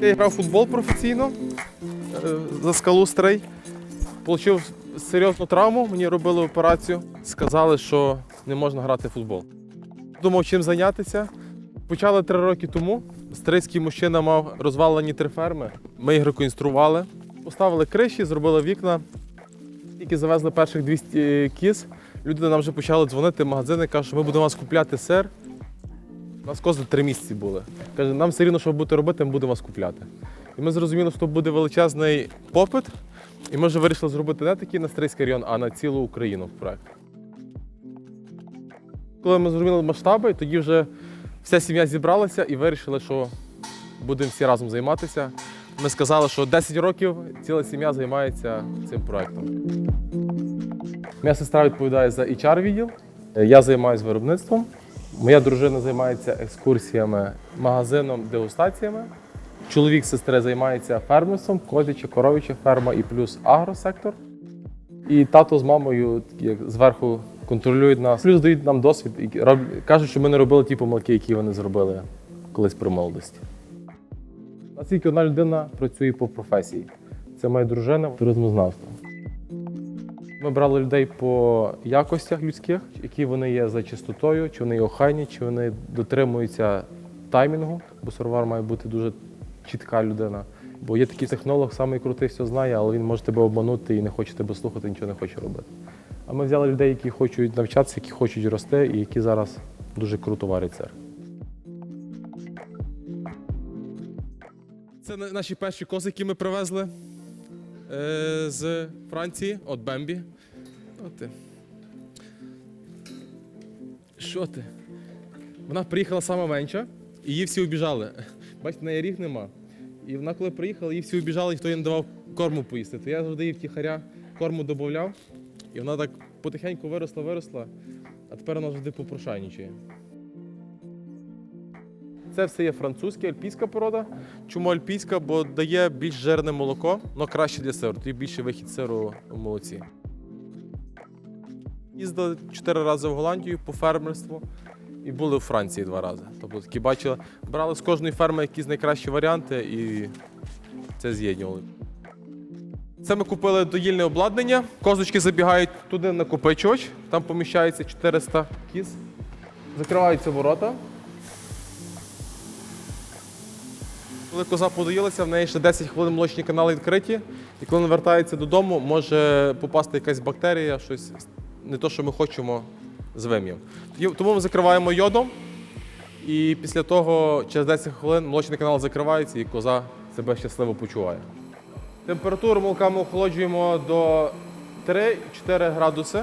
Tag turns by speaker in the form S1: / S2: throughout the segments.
S1: Я грав футбол професійно э, за скалу стрей. Получив серйозну травму, мені робили операцію. Сказали, що не можна грати в футбол. Думав, чим зайнятися. Почали три роки тому. Стрийський мужчина мав розвалені три ферми. Ми їх реконстрували. Поставили криші, зробили вікна. Тільки завезли перших 200 кіз. Люди нам вже почали дзвонити в магазини, кажуть, що ми будемо вас купляти сир. У нас кози три місяці були. Каже, нам все рівно, що ви будете робити, ми будемо вас купляти. І ми зрозуміли, що буде величезний попит. І ми вже вирішили зробити не такий на Стрийський район, а на цілу Україну проект. Коли ми зрозуміли масштаби, тоді вже вся сім'я зібралася і вирішили, що будемо всі разом займатися. Ми сказали, що 10 років ціла сім'я займається цим проектом. Моя сестра відповідає за HR відділ. Я займаюся виробництвом. Моя дружина займається екскурсіями, магазином, дегустаціями. Чоловік сестри займається фермерством, козяча, коров'яча ферма і плюс агросектор. І тато з мамою як зверху контролюють нас, плюс дають нам досвід і роб... кажуть, що ми не робили ті помилки, які вони зробили колись при молодості. У нас тільки одна людина працює по професії. Це моя дружина туризмознавство. Ми брали людей по якостях людських, які вони є за чистотою, чи вони є охайні, чи вони дотримуються таймінгу, бо сорвар має бути дуже чітка людина. Бо є такий технолог, самий крутий, все знає, але він може тебе обманути і не хоче тебе слухати, нічого не хоче робити. А ми взяли людей, які хочуть навчатися, які хочуть рости і які зараз дуже круто варять сир. Це наші перші кози, які ми привезли з Франції, от Бембі. От ти. Що ти? Вона приїхала сама менша, і її всі обіжали. Бачите, в неї ріг нема. І вона, коли приїхала, її всі обіжали, ніхто їй не давав корму поїсти. То я завжди їй втіхаря корму додавав, і вона так потихеньку виросла, виросла, а тепер вона завжди попрошайничає. Це все є французька альпійська порода. Чому альпійська? Бо дає більш жирне молоко, але краще для сиру. Тоді більший вихід сиру у молоці. Їздили чотири рази в Голландію по фермерству і були у Франції два рази. Тобто такі бачили, брали з кожної ферми якісь найкращі варіанти і це з'єднували. Це ми купили доїльне обладнання. Козочки забігають туди на накопичувач, там поміщається 400 кіз. Закриваються ворота. Коли коза подоїлася, в неї ще 10 хвилин молочні канали відкриті, і коли вона вертається додому, може попасти якась бактерія, щось не те, що ми хочемо з вим'ям. Тому ми закриваємо йодом, і після того, через 10 хвилин, молочний канал закривається і коза себе щасливо почуває. Температуру молока ми охолоджуємо до 3-4 градуси.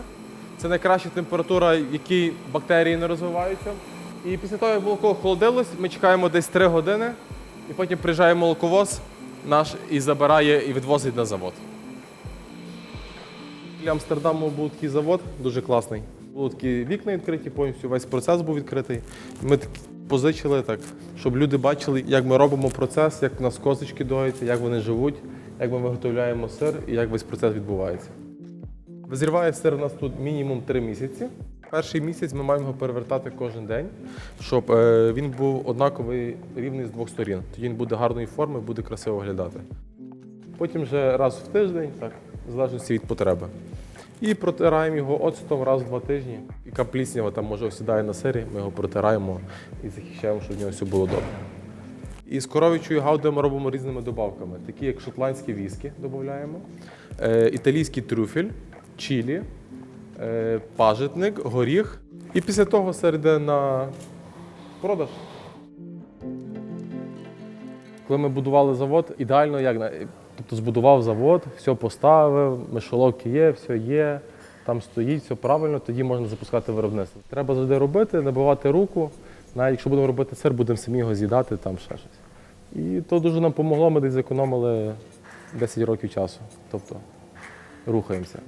S1: Це найкраща температура, в якій бактерії не розвиваються. І після того, як молоко охолодилось, ми чекаємо десь 3 години, і потім приїжджає молоковоз наш і забирає і відвозить на завод. Для Амстердаму був такий завод, дуже класний. Були такі вікна відкриті, повністю весь процес був відкритий. Ми так позичили так, щоб люди бачили, як ми робимо процес, як у нас козочки доїться, як вони живуть, як ми виготовляємо сир і як весь процес відбувається. Визріває сир у нас тут мінімум 3 місяці. Перший місяць ми маємо його перевертати кожен день, щоб е, він був однаковий рівний з двох сторін. Тоді він буде гарної форми, буде красиво виглядати. Потім вже раз в тиждень, так, в залежності від потреби. І протираємо його оцтом раз в два тижні. Яка пліснява там може осідає на сирі, ми його протираємо і захищаємо, щоб в нього все було добре. І з коров'ячої гаudi ми робимо різними добавками, такі як шотландські віскі додаємо, е, італійський трюфель, чілі, пажитник, горіх. І після того сир на продаж. Коли ми будували завод, ідеально як тобто збудував завод, все поставив, мишоловки є, все є, там стоїть, все правильно, тоді можна запускати виробництво. Треба завжди робити, набивати руку. Навіть якщо будемо робити сир, будемо самі його з'їдати, там ще щось. І то дуже нам допомогло, ми десь зекономили 10 років часу. Тобто рухаємося.